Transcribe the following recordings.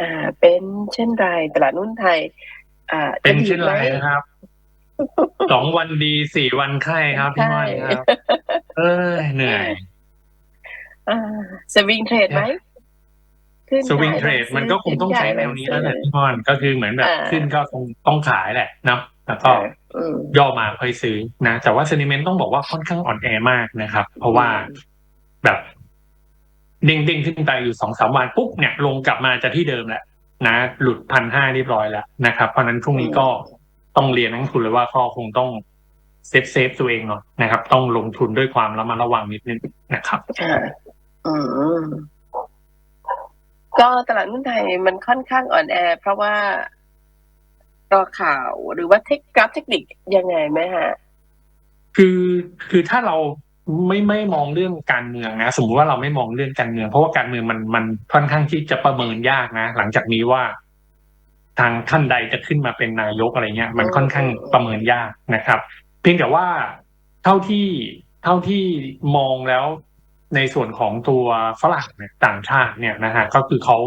อ่าเป็นเช่นไรตลาดหุ้นไทย อ่าเป็นจะดีเช่นไรไหมนะครับสองวันดีสี่วันไข้ครับพี่ม้อยครับ เออเหนื่อยอ่าสวิงเทรดไหมขึ้นสวิงขายเทรดลซื้มันก็คงต้องใช้แนวนี้แล้วแหละซื้อพี่มอนก็คือเหมือนแบบอ่าขึ้นก็คงต้องขายแหละเนาะแล้วก็อืมย่อมาค่อยซื้อนะ แต่ว่าเซนิเมนต์ต้องบอกว่าค่อนข้างอ่อนแอมากนะครับ เพราะว่าแบบ เด้งเด้งๆขึ้นไปอยู่สองสามวันปุ๊บเนี่ยลงกลับมาจะที่เดิมแหละนะหลุดพันห้าเรียบร้อยแล้วนะครับ เพราะฉะนั้นพรุ่งนี้ก็ต้องเรียนนักลงทุนเลยว่าก็คงต้องเซฟเซฟตัวเองหน่อยนะครับ ต้องลงทุนด้วยความระมัดระวังนิดนึงนะครับค่ะอืมก็ตลาดหุ้นไทยมันค่อนข้างอ่อนแอ เพราะว่ารอข่าวหรือว่าเทคกราฟเทคนิคยังไงไหมฮะ คือคือถ้าเรา ไม่ไม่มองเรื่องการเมืองนะสมมุติว่าเราไม่มองเรื่องการเมือง เพราะว่าการเมืองมันมันค่อนข้างที่จะประเมินยากนะ หลังจากนี้ว่า ทางท่านใดจะขึ้นมาเป็นนายกอะไรเงี้ย มันค่อนข้างประเมินยากนะครับ เพียงแต่ว่าเท่าที่เท่าที่มองแล้วในส่วนของตัวฝรั่งเนี่ยต่างชาติเนี่ยนะฮะก็คือเขา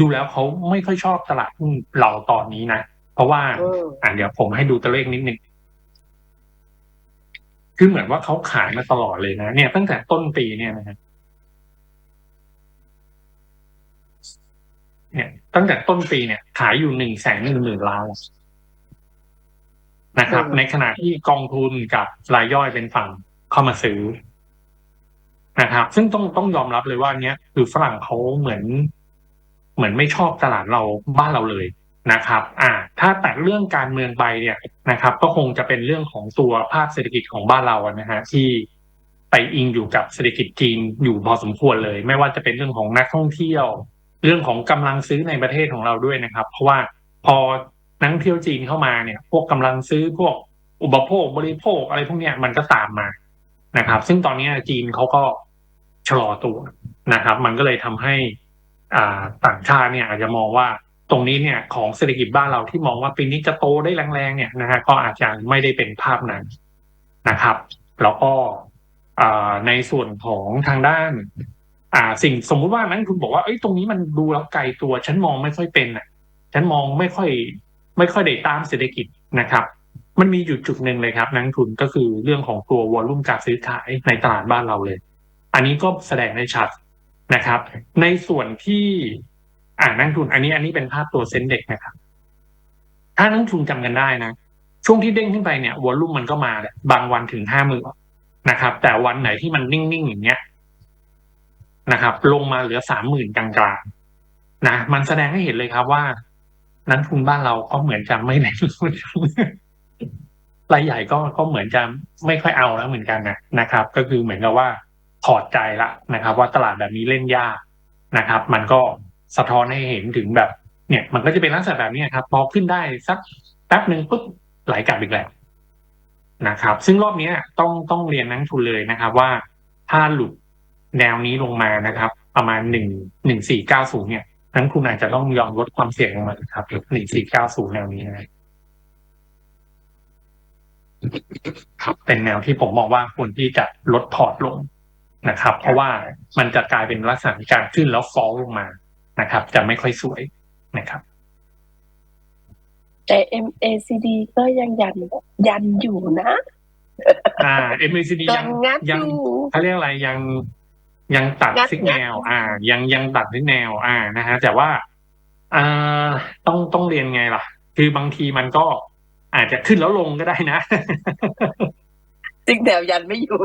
ดูแล้วเขาไม่ค่อยชอบตลาดหุ้นเราตอนนี้นะ เพราะว่าอืมอะเดี๋ยวผมให้ดูตัวเลขนิดนึง คือเหมือนว่าเขาขายมาตลอดเลยนะ เนี่ยตั้งแต่ต้นปีเนี่ยนะฮะเนี่ยตั้งแต่ต้นปีเนี่ย ขายอยู่หนึ่งแสนหนึ่งหมื่นล้านนะครับ ในขณะที่กองทุนกับรายย่อยเป็นฝั่งเข้ามาซื้อนะครับ ซึ่งต้องต้องยอมรับเลยว่าเนี้ยคือฝรั่งเขาเหมือน เหมือนไม่ชอบตลาดเราบ้านเราเลย นะครับอ่าถ้าแต่เรื่องการเมืองไปเนี่ยนะครับ ก็คงจะเป็นเรื่องของตัวภาคเศรษฐกิจของบ้านเราอะนะฮะที่ไปอิงอยู่กับเศรษฐกิจจีนอยู่พอสมควรเลย ไม่ว่าจะเป็นเรื่องของนักท่องเที่ยว เรื่องของกำลังซื้อในประเทศของเราด้วยนะครับ เพราะว่าพอนักท่องเที่ยวจีนเข้ามาเนี่ย พวกกำลังซื้อพวกอุปโภคบริโภคอะไรพวกเนี้ยมันก็ตามมานะครับ ซึ่งตอนนี้จีนเขาก็ชะลอตัวนะครับ มันก็เลยทำให้อ่าต่างชาติเนี่ยอาจจะมองว่า ตรงนี้เนี่ยของเศรษฐกิจบ้านเราที่มองว่าปีนี้จะโตได้แรงๆเนี่ยนะฮะก็อาจจะไม่ได้เป็นภาพนั้นนะครับ แล้วก็ในส่วนของทางด้าน อ่าสิ่งสมมุติว่านักลงทุนบอกว่าเอ้ยตรงนี้มันดูแล้วไกลตัว ฉันมองไม่ค่อยเป็นอะ ฉันมองไม่ค่อย ไม่ค่อยได้ตามเศรษฐกิจนะครับ มันมีอยู่จุดหนึ่งเลยครับ นักทุนก็คือเรื่องของตัววอลลุ่มการซื้อขายในตลาดบ้านเราเลย อันนี้ก็แสดงได้ชัดนะครับ ในส่วนที่ อ่านักทุน อันนี้อันนี้เป็นภาพตัวเซ็นเด็กนะครับ ถ้านักทุนจำกันได้นะ ช่วงที่เด้งขึ้นไปเนี่ยวอลลุ่มมันก็มาแหละบางวันถึงห้าหมื่นนะครับ แต่วันไหนที่มันนิ่งๆอย่างเงี้ยนะครับ ลงมาเหลือสามหมื่นกลางๆนะมันแสดงให้เห็นเลยครับว่า นักทุนบ้านเราก็เหมือนจะไม่ได้รายใหญ่ก็ก็เหมือนจะไม่ค่อยเอาแล้วเหมือนกันนะนะครับ ก็คือเหมือนกับว่าถอดใจละนะครับ ว่าตลาดแบบนี้เล่นยากนะครับ มันก็ สะท้อนให้เห็นถึงแบบ เนี่ย มันก็จะเป็นลักษณะแบบนี้ครับ พอขึ้นได้สักแป๊บหนึ่งปุ๊บไหลกลับอีกแล้วนะครับ ซึ่งรอบนี้ต้องต้องเรียนนักทุนเลยนะครับ ว่าถ้าหลุดแนวนี้ลงมานะครับ ประมาณหนึ่งหนึ่งสี่เก้าศูนย์เนี่ยนักทุนอาจจะต้องยอมลดความเสี่ยงลงมาครับหนึ่งสี่เก้าศูนย์แนวนี้นะครับ เป็นแนวที่ผมมองว่าควรที่จะลดพอร์ตลงนะครับ เพราะว่ามันจะกลายเป็นลักษณะการขึ้นแล้วฟอลลงมา นะครับ จะไม่ค่อยสวยนะครับ แต่ MACD ก็ยังยันยันอยู่นะ อ่า MACD ยัยังงงัดยัองยู่เขาเรียกอะไรยังยังตัดงัดซิกแนวงัดอ่า ยังยังตัดซิกแนว อ่านะฮะแต่ว่าอ่าต้องต้องเรียนไงล่ะ คือบางทีมันก็อาจจะขึ้นแล้วลงก็ได้นะ จริงแถวยันไม่อยู่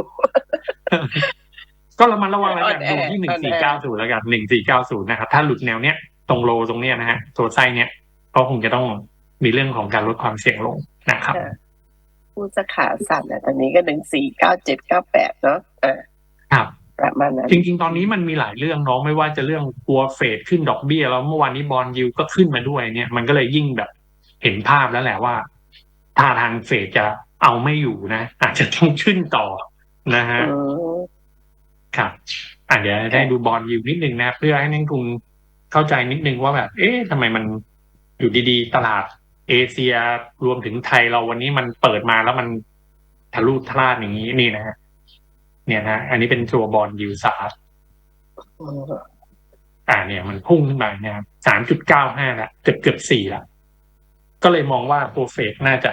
ก็ระมัดระวังแล้วกันอ่อนแอดูที่หนึ่อ่งอนสี่แอเก้าศูนย์แล้วกันหนึ่งสี่เก้าศูนย์นะครับถ้าหลุดแนวเนี้ยตรงโลตรงเนี้ยนะฮะตัวไส้เนี้ยก็คงจะต้องมีเรื่องของการลดความเสี่ยงลงนะครับพูดจะขาสั่นอะตอนนี้ก็หนึ่งสี่เก้าเจ็ดเก้าแปดเนาะเออครับประมาณนั้นจริง ๆ ตอนนี้มันมีหลายเรื่องเนาะไม่ว่าจะเรื่องกลัวเฟดขึ้นดอกเบี้ย แล้วเมื่อวานนี้บอลยูก็ขึ้นมาด้วยเนี่ย มันก็เลยยิ่งแบบเห็นภาพแล้วแหละว่าท่าทางเฟดจะเอาไม่อยู่นะ อาจจะต้องขึ้นต่อนะฮะอืม ครับอะเดี๋ยวได้ดูบอลยูนิดนึงนะ เพื่อให้นักลงทุนเข้าใจนิดนึงว่าแบบ เอ๊ะทำไมมันอยู่ดีๆ ตลาดเอเชียรวมถึงไทยเราวันนี้มันเปิดมาแล้วมันทะลุทลาดอย่างนี้นี่นะฮะเนี่ยนะอันนี้เป็นตัวบอลยูสาอืมอ่าเนี่ย มันพุ่งขึ้นไปนะครับสามจุดเก้าห้าละเกือบเกือบสี่ละก็เลยมองว่าตัวเฟดน่าจะ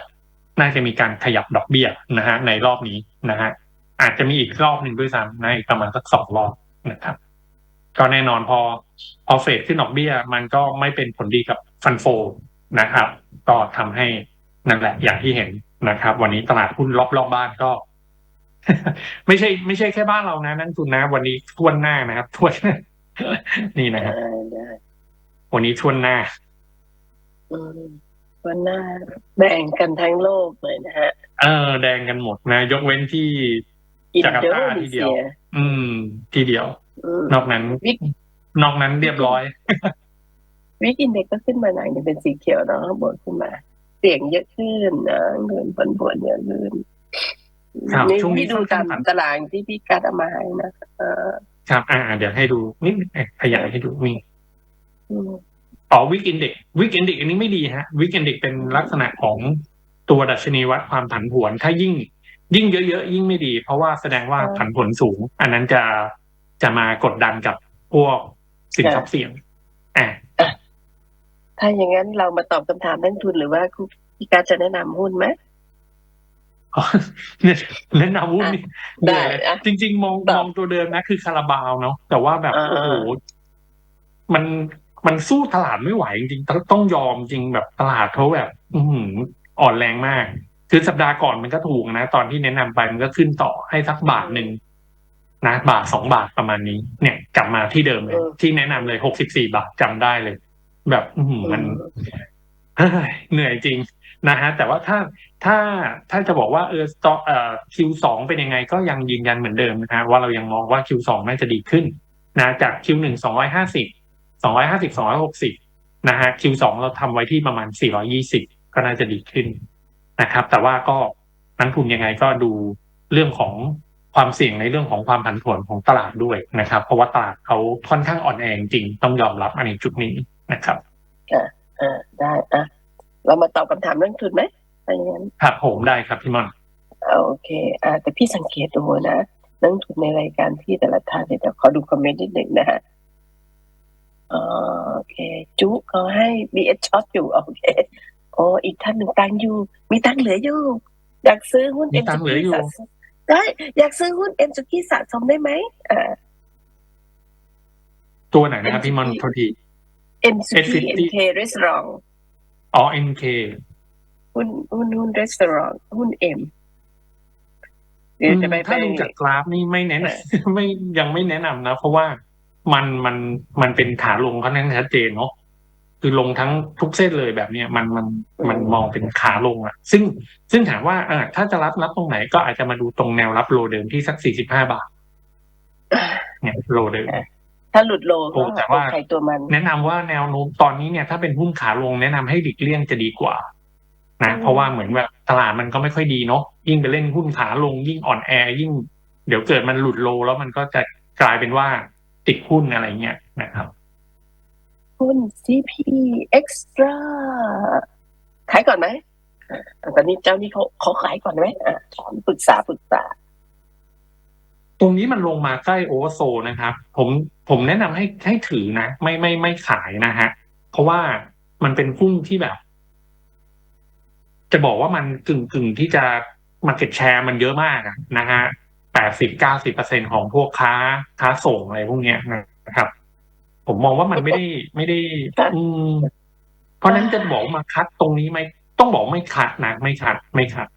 น่าจะมีการขยับดอกเบี้ยนะฮะในรอบนี้นะฮะ อาจจะมีอีกรอบหนึ่งด้วยซ้ำนะอีกประมาณสักสองรอบนะครับ ก็แน่นอนพอพอเฟดขึ้นดอกเบี้ย มันก็ไม่เป็นผลดีกับฟันโฟนะครับ ก็ทำให้นั่นแหละอย่างที่เห็นนะครับ วันนี้ตลาดหุ้นรอบๆบบ้านก็ ไม่ใช่ ไม่ใช่แค่บ้านเรานะ นักทุนนะ วันนี้ทวนหน้านะครับทวนนี่นะครับอ่าได้วันนี้ทวนหน้าอืมวันหน้าแบ่งกันทั้งโลกเลยนะฮะ เออ แดงกันหมดนะ ยกเว้นที่อิน จาการ์โดตานีทีเดีเซียวยอืม ทีเดียวอืมนอกนั้นวิกนอกนั้นเรียบร้อย วิกอินเด็กก็ขึ้นมาหน่อยหนึ่งเป็นสีเขียวเนาะบวกขึ้นมา เสียงเยอะขึ้นนะเงินผลบวนเยอะขึ้นครับนี่ช่วงนี้พี่ดูค่อนตาข้างมผันตารางที่พี่กัดเอามาให้นะเออครับอ่า เดี๋ยวให้ดูนี่เอ๊ะขยายให้ดูนี่อืมอ๋อวิกอินเด็กวิกอินเด็กอันนี้ไม่ดีฮะวิกอินเด็กเป็นลักษณะของตัวดัชนีวัดความผันผวน ถ้ายิ่ง ยิ่งเยอะๆยิ่งไม่ดี เพราะว่าแสดงว่าผันผวนสูง อันนั้นจะจะมากดดันกับพวกสินทรัพย์เสี่ยงอ่าถ้าอย่างนั้นเรามาตอบคำถามนักทุนหรือว่าคุณพี่กัดจะแนะนำหุ้นไหมอ๋อเนี่ยแนะนำวุ้นนี่ได้เหนื่อยเลยอะจริง ๆ มองตอบมองตัวเดิมนะ คือคาราบาวเนาะแต่ว่าแบบอ่าโอ้โหมันมันสู้ตลาดไม่ไหวจริงๆต้องต้องยอมจริงแบบตลาดเขาแบบ อือหืออ่อนแรงมาก คือสัปดาห์ก่อนมันก็ถูกนะ ตอนที่แนะนำไปมันก็ขึ้นต่อให้สักบาทหนึ่งนะบาทสองบาทประมาณนี้ เนี่ย กลับมาที่เดิมเลย ที่แนะนำเลยหกสิบสี่บาทจำได้เลย แบบอือหือมันเฮ้ยเหนื่อยจริงนะฮะแต่ว่าถ้าถ้าถ้าจะบอกว่าเออต่อเอ่อ Q2 เป็นยังไงก็ยังยืนยันเหมือนเดิมนะฮะว่าเรายังมองว่า Q2 น่าจะดีขึ้นนะจาก Q1 สองร้อยห้าสิบสองร้อยห้าสิบสองร้อยหกสิบนะฮะ Q2 เราทำไว้ที่ประมาณสี่ร้อยี่สิบก็น่าจะดีขึ้น นะครับ แต่ว่าก็นักทุนยังไงก็ดูเรื่องของความเสี่ยงในเรื่องของความผันผวนของตลาดด้วยนะครับ เพราะว่าตลาดเขาค่อนข้างอ่อนแอจริงต้องยอมรับอันนี้จุดนี้นะครับอ่าได้อะเรามาตอบคำถามนักทุนไหมถ้าอย่างนั้นครับผมได้ครับพี่มอนโอเคอ่าแต่พี่สังเกตดูนะนักทุนในรายการที่แต่ละท่านเนี่ยเดี๋ยวขอดูคอมเมนต์นิดหนึ่งนะฮะอ๋อโอเคจุเขาให้ BS ช็อตอยู่โอเค โอ้อีกท่านหนึ่งตังค์อยู่ มีตังค์เหลืออยู่ อยากซื้อหุ้นมีเอ็มตัสุงค์เหลือกี้อยู่สะสมได้อยากซื้อหุ้นเอ็มสุกี้สะสมได้ไหมอ่าตัวไหนนะครับพี่มอนโทษทีเอ็มสุกี้ S50 เอ็มเครีสอร์ทอ๋อ NK หุ้นหุ้นหุ้นรีสอร์ทหุ้นเอ็มเดี๋ยวจะไปถ้าไปดูจากกราฟนี่ไม่แนะนำไม่ยังไม่แนะนำนะ เพราะว่ามันมันมันเป็นขาลงค่อนข้างชัดเจนเนาะ คือลงทั้งทุกเส้นเลยแบบเนี้ยมันมันมันมองเป็นขาลงอะซึ่งซึ่งถามว่าอ่าถ้าจะรับรับตรงไหนก็อาจจะมาดูตรงแนวรับโลเดิมที่สักสี่สิบห้าบาทเนี่ยโลเดิมถ้าหลุดโลโอ้ก็แต่ว่าใครตัวมัน แนะนำว่าแนวโน้มตอนนี้เนี่ย ถ้าเป็นหุ้นขาลงแนะนำให้หลีกเลี่ยงจะดีกว่านะเพราะว่าเหมือนแบบตลาดมันก็ไม่ค่อยดีเนาะยิ่งไปเล่นหุ้นขาลง ยิ่งอ่อนแอ ยิ่ง เดี๋ยวเกิดมันหลุดโล แล้วมันก็จะกลายเป็นว่าติดหุ้นอะไรเงี้ยนะครับ หุ้น CP Extra ขายก่อนไหมตอนนี้เจ้านี้เขาเขาขายก่อนไหมอ่าถามปรึกษาปรึกษา ตรงนี้มันลงมาใกล้โอเวอร์โซนะครับ ผมผมแนะนำให้ให้ถือนะ ไม่ไม่ไม่ขายนะฮะ เพราะว่ามันเป็นหุ้นที่แบบ จะบอกว่ามันกึ่งกึ่งที่จะมาเก็ตแชร์มันเยอะมากนะฮะแปดสิบเก้าสิบเปอร์เซ็นของพวกค้าค้าส่งอะไรพวกเนี้ยนะครับ ผมมองว่ามันไม่ได้ไม่ได้ อืมเพราะฉะนั้นจะบอกมาคัดตรงนี้ไหมต้องบอกไม่คัดนะไม่คัดไม่คัด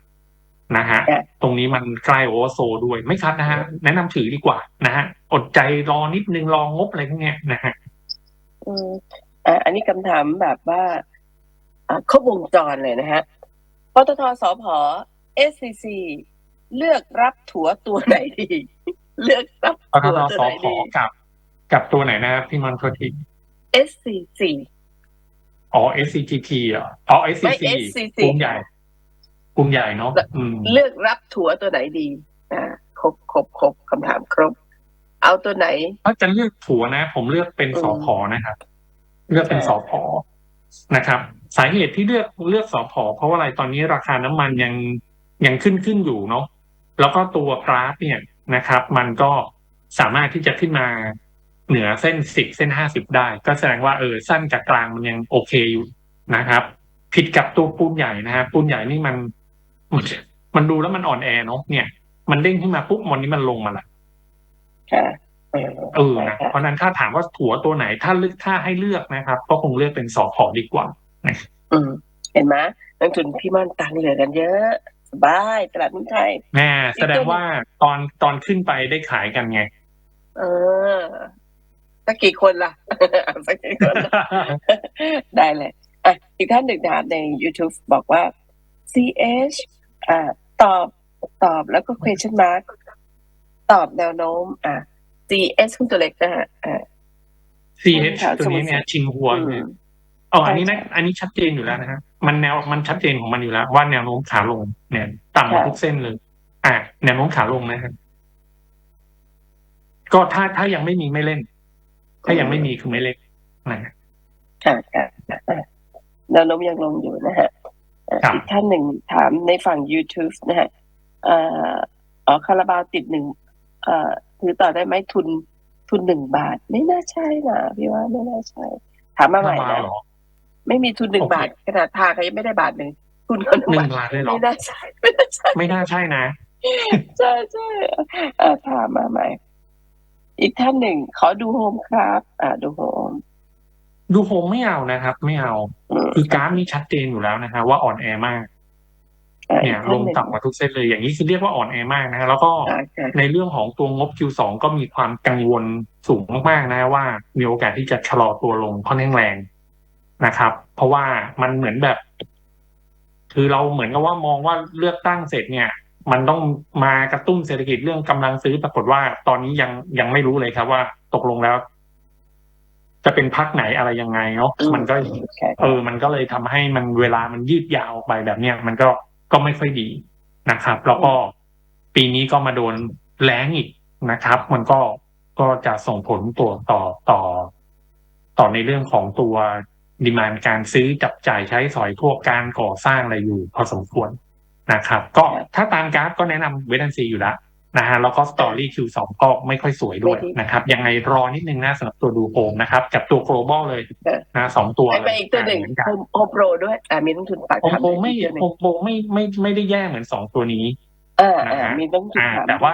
นะฮะค่ะตรงนี้มันใกล้โอเวอร์โซลด้วยไม่คัดนะฮะแนะนำถือดีกว่านะฮะอดใจรอนิดนึงรองบอะไรพวกเนี้ยนะฮะอืมอ่าอันนี้คำถามแบบว่าอ่าครบวงจรเลยนะฮะปตทสพ SCC เลือกรับถั่วตัวไหนดี เลือกรับปตถั่วทตัวสไหนพดีกับ กับตัวไหนนะครับพี่มันโทษที SCC อ๋อ SCGT เหรออ๋อไม่ SCC SCC กลุ่มใหญ่กลุ่มใหญ่เนาะอืมเลือกรับถั่วตัวไหนดี อ่า ครบครบครบคำถามครบ เอาตัวไหนถ้าจะเลือกถัวนะ ผมเลือกเป็นอืมสอพอนะครับ เลือกเป็นอ่าสอพอนะครับ สาเหตุที่เลือกเลือกสอพอเพราะว่าอะไรตอนนี้ราคาน้ำมันยังยังขึ้นขึ้นอยู่เนาะแล้วก็ตัวกราฟเนี่ยนะครับ มันก็สามารถที่จะขึ้นมา เหนือเส้นสิบเส้นห้าสิบได้ ก็แสดงว่าเออสั้นกับกลางมันยังโอเคอยู่นะครับ ผิดกับตัวปูนใหญ่นะฮะปูนใหญ่นี่มัน มันมันดูแล้วมันอ่อนแอเนาะเนี่ย มันเด้งขึ้นมาปุ๊บวันนี้มันลงมาละค่ะเออเออนะเพราะฉะนั้นถ้าถามว่าถั่วตัวไหนถ้าเลือกถ้าให้เลือกนะครับ ก็คงเลือกเป็นสอขอดีกว่าอืมเห็นไหมนักทุนพี่ม่อนตังค์เหลือกันเยอะสบายตลาดหุ้นไทยแม่แสดงว่าตอนตอนขึ้นไปได้ขายกันไง เออ สักกี่คนล่ะ สักกี่คนล่ะได้เลยอะอีกท่านหนึ่งนะครับใน YouTube บอกว่า CH อ่าตอบตอบแล้วก็ question mark ตอบแนวโน้ม อะ CS คุณตัวเล็กนะฮะอ่า CH ตัวนี้เนี่ยชิงหัวอืเนี่ยมอ๋ออันนี้ใช่นะอันนี้ชัดเจนอยู่แล้วนะฮะมันแนวมันชัดเจนของมันอยู่แล้วว่าแนวโน้มขาลงเนี่ยต่ำกว่าค่ะทุกเส้นเลย อ่าแนวโน้มขาลงนะฮะก็ถ้าถ้ายังไม่มีไม่เล่น ถ้ายังไม่มีคือไม่เล่นนะฮะค่ะค่ะอะแนวโน้มยังลงอยู่นะฮะอะครับอีกท่านหนึ่งถามในฝั่ง YouTube นะฮะเอ่ออ๋อคาราบาวติดหนึ่งเอ่อถือต่อได้ไหมทุนทุนหนึ่งบาท ไม่น่าใช่นะพี่ว่าไม่น่าใช่ ถามมาใหม่มานะเหรอไม่มีทุนหนึ่งโอเคบาทขนาดทาเขายังไม่ได้บาทหนึ่งทุนเขาหนึ่งหนึ่บางทบาทเลยเหรอไม่น่าใช่ไม่น่าใช่ไม่น่าใช่นะใช่ใช่เอ่อถามมาใหม่ อีกท่านหนึ่ง ขอดูโฮมครับ อ่าดูโฮมดูโฮมไม่เอานะครับ ไม่เอาอืมคือกราฟนี่ชัดเจนอยู่แล้วนะฮะว่าอ่อนแอมากอะเนี่ยอีกลท่านงหนึ่งต่ำกว่าทุกเส้นเลยอย่างนี้คือเรียกว่าอ่อนแอมากนะฮะแล้วก็อ่าค่ะในเรื่องของตัวงบ Q2 ก็มีความกังวลสูงมากๆนะว่า มีโอกาสที่จะชะลอตัวลงค่อนข้างแรงนะครับ เพราะว่ามันเหมือนแบบ คือเราเหมือนกับว่ามองว่าเลือกตั้งเสร็จเนี่ย มันต้องมากระตุ้นเศรษฐกิจเรื่องกำลังซื้อปรากฏว่า ตอนนี้ยังยังไม่รู้เลยครับว่าตกลงแล้ว จะเป็นพักไหนอะไรยังไงเนาะอืมมันก็ค่ะเออ มันก็เลยทำให้มันเวลามันยืดยาวออกไปแบบเนี้ยมันก็ก็ไม่ค่อยดีนะครับ แล้วก็ปีนี้ก็มาโดนแล้งอีกนะครับ มันก็ก็จะส่งผลตัวต่อต่อ ต่อในเรื่องของตัวดีมานการซื้อจับจ่ายใช้สอยพวกการก่อสร้างอะไรอยู่พอสมควร นะครับ ก็ถ้าตามกราฟก็แนะนำเวดันซีอยู่แล้วนะฮะแล้วก็สตอรี่ Q2 ก็ไม่ค่อยสวยด้วยนะครับ ยังไงรอนิดนึงนะสำหรับตัวดูโฮมนะครับ กับตัว global เลยนะสองตัวไปไปอีกตัวหนึ่งเหมือนกันโฮมโฮมโปรด้วยอ่ามีต้นทุนฝากโฮมถามโปรไม่อีกตัวหนึ่โฮงมโปรไม่ไม่ไม่ได้แย่เหมือนสองตัวนี้อ่านะอ่าฮะมีต้นทุนอ่าถามแต่ว่า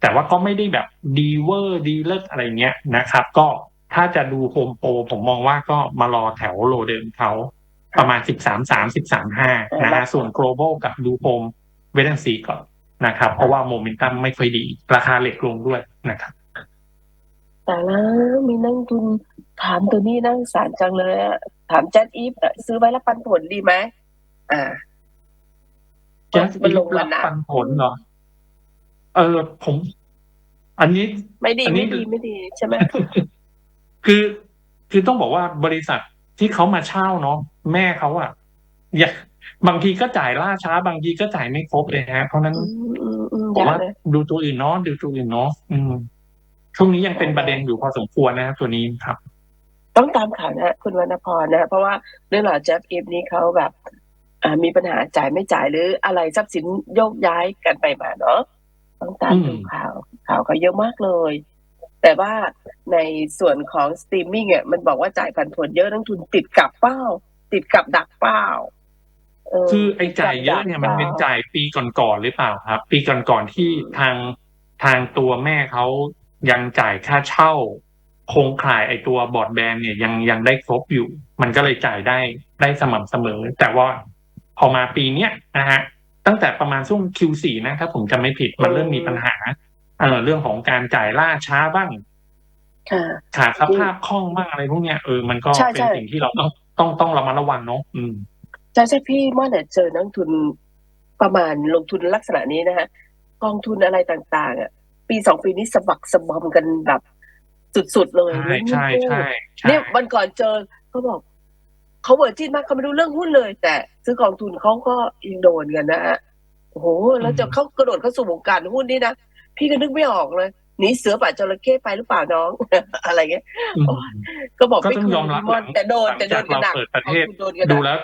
แต่ว่าก็ไม่ได้แบบดีเวอร์ดีเลิศอะไรเงี้ยนะครับ ก็ถ้าจะดูโฮมโปรผมมองว่าก็มารอแถวโลเดิมเขา ประมาณสิบสามสามสิบสามห้านะฮะส่วน global กับดูโฮมเวดันซีก่อนนะครับ เพราะว่าโมเมนตัมไม่ค่อยดี ราคาเหล็กลงด้วยนะครับ แต่แล้วมีนักทุนถามตัวนี้นั่งสารจังเลยอะถามแจ็ดอีฟอะซื้อไว้แล้วปันผลดีไหมอ่าจะมันลงรัมาบนะปันผลเหรอเออผม อันนี้ไม่ดีอันนี้ไม่ดีไม่ดีใช่ไหมคือ คือต้องบอกว่าบริษัท ที่เขามาเช่าเนาะแม่เขาอะอย่าบางทีก็จ่ายล่าช้า บางทีก็จ่ายไม่ครบเลยฮะเพราะฉะนั้นอืมอืมอืมผอมย่าว่าเลยดูตัวอื่นเนาะดูตัวอื่นเนาะอืมช่วงนี้ยังเป็นประเด็นอยู่พอสมควรนะครับตัวนี้ครับ ต้องตามข่าวนะคุณวรรณพรนะเพราะว่าเรื่องราวแจ็ฟอีฟนี้เขาแบบอ่ามีปัญหาจ่ายไม่จ่ายหรืออะไรทรัพย์สินโยกย้ายกันไปมาเนาะต้องตามอืมดูข่าวข่าวเขาเยอะมากเลย แต่ว่าในส่วนของสตรีมมิ่งอะมันบอกว่าจ่ายผันผวนเยอะนักทุนติดกับเป้า ติดกับดักเป้าเคือไอ้จ่ายเยอะเนี่ยมันเป็นจ่ายปีก่อนๆหรือเปล่าครับ ปีก่อนๆที่ทางทางตัวแม่เขายังจ่ายค่าเช่าโครงข่ายไอ้ตัวบอร์ดแบนเนี่ยยังยังได้ครบอยู่ มันก็เลยจ่ายได้ได้สม่ำเสมอ แต่ว่าพอมาปีเนี้ยนะฮะตั้งแต่ประมาณช่วง Q4 นะถ้าผมจำไม่ผิดมันเริ่มมีปัญหา เออเรื่องของการจ่ายล่าช้าบ้างค่ะ ขาดสภาพคล่องบ้างอะไรพวกเนี้ยเออมันก็ใช่เป็นใช่ สิ่งที่เราต้องต้องต้องระมัดระวังเนาะอืม ใช่ใช่พี่ม่อนเนี่ยเจอนักทุนประมาณลงทุนลักษณะนี้นะฮะกองทุนอะไรต่างๆอะปีสองปีนี้สะบักสะบอมกันแบบสุดๆเลยใช่ใช่ใช่ใช่ เนี่ยวันก่อนเจอเขาบอกเขาเวิร์จินมากเขาไม่รู้เรื่องหุ้นเลย แต่ซื้อกองทุนเขาก็ยังโดนกันนะฮะโอ้โหแล้วจะเขากระโดดเข้าสู่วงการหุ้นนี่นะ พี่ก็นึกไม่ออกเลยหนีเสือป่าจระเข้ไปหรือเปล่าน้อง อะไรเงี้ยอืมโอ้ยก็บอกก็ไม่ต้องคืนยอมรับพี่ม่อนแต่โดนแต่โดนกันหนักหลังจากเราเปิดประเทศกองทุนโดนกันหนัดูกแล้ว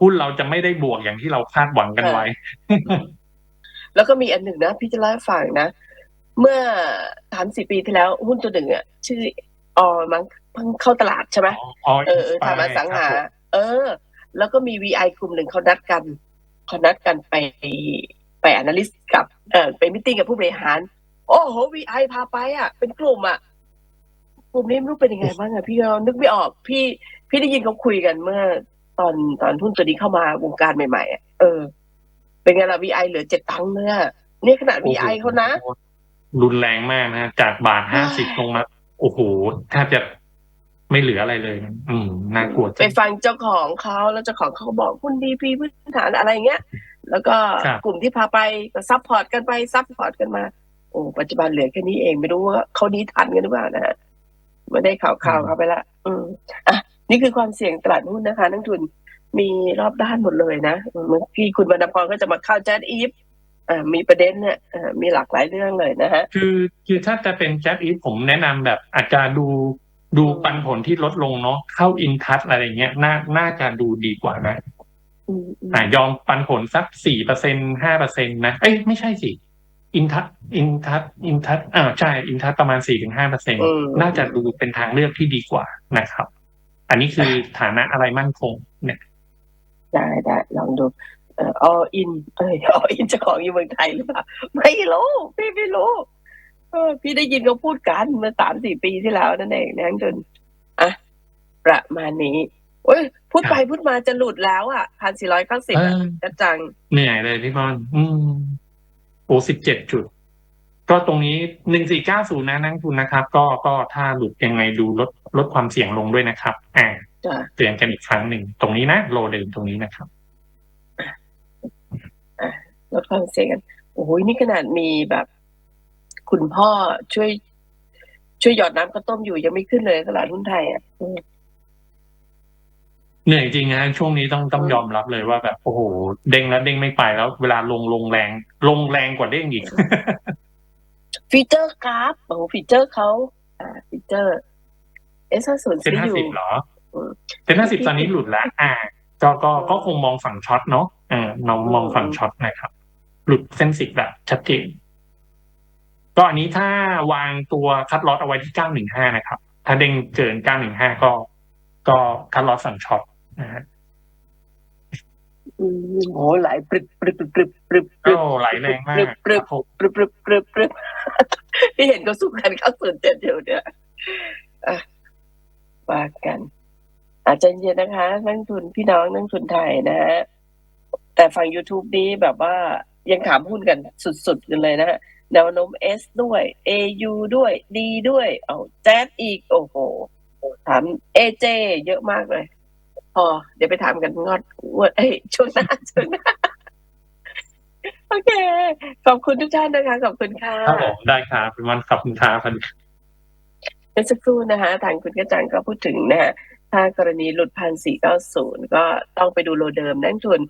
หุ้นเราจะไม่ได้บวกอย่างที่เราคาดหวังกันไว้ แล้วก็มีอันหนึ่งนะ พี่จะเล่าให้ฟังนะ เมื่อสามสี่ปีที่แล้ว หุ้นตัวหนึ่งอะชื่อออมั้งเพิ่งเข้าตลาดใช่ไหมอ๋อเออเออทำอสังหา เออ แล้วก็มี VI กลุ่มหนึ่งเขานัดกันเขานัดกันไป ไป analyst กับเออไปมิ팅กับผู้บริหาร โอ้โห VI พาไปอะ เป็นกลุ่มอะกลุ่มนี้ไม่รู้เป็นยังไงบ้างอะพี่เรานึกไม่ออกพี่พี่ได้ยินเขาคุยกันเมื่อ ตอนตอนหุ้นตัวนี้เข้ามาวงการใหม่ๆอะเออ เป็นไงล่ะ VI เหลือเจ็ดตังค์เลยอะนี่ขนาด VI เขานะโอ้โหรุนแรงมากนะจากบาทห้าสิบลงมาโอ้โหแทบจะไม่เหลืออะไรเลยนะอืมน่ากลัวจัไปงฟังเจ้าของเขาแล้วเจ้าของเขาก็บอกคุณดีพีพื้นฐานอะไรเงี้ย แล้วก็ครับกลุ่มที่พาไปก็ซัพพอร์ตกันไปซัพพอร์ตกันมา โอ้ปัจจุบันเหลือแค่นี้เองไม่รู้ว่าเขานี้ทันกันหรือเปล่านะฮะไม่ได้ข่าวข่าวเขาไปละ อืมอะนี่คือความเสี่ยงตลาดหุ้นนะคะนักทุนมีรอบด้านหมดเลยนะเมื่อกี้คุณวรรณพรก็จะมาเข้าแจ๊ดอีฟอ่ามีประเด็นเนี่ยอ่ามีหลากหลายเรื่องเลยนะฮะคือคือถ้าจะเป็นแจ็คอีฟผมแนะนำแบบอาจจะดูดูอืมปันผลที่ลดลงเนาะเข้าอินทัชอะไรเงี้ยน่าน่าจะดูดีกว่านะ อืมอืมอ่ายอมปันผลสักสี่เปอร์เซ็นห้าเปอร์เซ็นนะ เอ้ยไม่ใช่สิ อินทัชอินทัชอินทัชอ่าใช่ อินทัชประมาณสี่ถึงห้าเปอร์เซ็นอืมน่าจะดูเป็นทางเลือกที่ดีกว่านะครับ อันนี้คือฐานะอะไรมั่นคง เนี่ย ได้ได้ลองดูเอ่อ all in เอ้ย all in เจะของอยู่เมืองไทยหรือเปล่าไม่รู้พี่ไม่รู้เออพี่ได้ยินเขาพูดกันเมื่อสามสี่ปีที่แล้วนั่นเองนะจนอะประมาณนี้ โอ้ยพูดไปพูดมาจะหลุดแล้วอะพันสี่ร้อยเก้าสิบเออกระจังเหนื่อยเลยพี่บอลอืมโอ้สิบเจ็ดจุด ก็ตรงนี้หนึ่งสี่เก้าศูนย์นะนักทุนนะครับ ก็ก็ถ้าหลุดยังไงดูลดลดความเสี่ยงลงด้วยนะครับ อ่าจ้ะเตือนกันอีกครั้งหนึ่งตรงนี้นะโลเดิมตรงนี้นะครับลดความเสี่ยงกันโอ้ยนี่ขนาดมีแบบ คุณพ่อช่วย ช่วยหยอดน้ำข้าวต้มอยู่ยังไม่ขึ้นเลยตลาดหุ้นไทยอะอืม เหนื่อยจริงนะช่วงนี้ต้องต้องอืมยอมรับเลยว่าแบบโอ้โหเด้งแล้วเด้งไม่ไปแล้ว เวลาลงลงแรง ลงแรงกว่าเด้งอีกฟีเจอร์กราฟโอ้โหฟีเจอร์เขาอ่าฟีเจอร์เอสศูนย์เซ็นซื้อห้าอยู่สิบเหรออืมเซ็นห้าสิบตอนนี้หลุดแล้วอ่าก็ก็ก็คงมองฝั่งช็อตเนาะเออน้องมองฝั่งช็อตนะครับ หลุดเส้นสิบแบบชัดเจนก็อันนี้ถ้าวางตัวคัดลอตเอาไว้ที่เก้าหนึ่งห้านะครับ ถ้าเด้งเกินเก้าหนึ่งห้าก็ ก็คัดลอตฝั่งช็อต นะฮะอืมโอ้ไหลปรึบปรึบปรึบปรึบปรึบก็ไหลแรงมากปรึบครับผมปรึบปรึบปรึบปรึบที่เห็นก็สู้กันเข้าส่วนเจ็ดเดียวเนี่ยอะว่ากัน อาจจะเย็นนะคะ นักทุนพี่น้องนักทุนไทยนะฮะแต่ฝั่ง YouTube นี้แบบว่ายังถามหุ้นกันสุดๆกันเลยนะฮะแนวโน้ม S ด้วย AU ด้วย D ด้วย เอาแจ๊ดอีก โอ้โหถาม AJ เยอะมากเลย พอ เดี๋ยวไปถามกันงอดงวดเอ้ยช่วงหน้าช่วงหน้าโอเค ขอบคุณทุกท่านนะคะ ขอบคุณค่ะครับผมได้ครับเป็นวันขับคุณท้าพันเมื่อสักครู่นะคะ ทางคุณกระจังก็พูดถึงนะฮะถ้ากรณีหลุดพันสี่เก้าศูนย์ก็ต้องไปดูโลเดิมนั่งทุน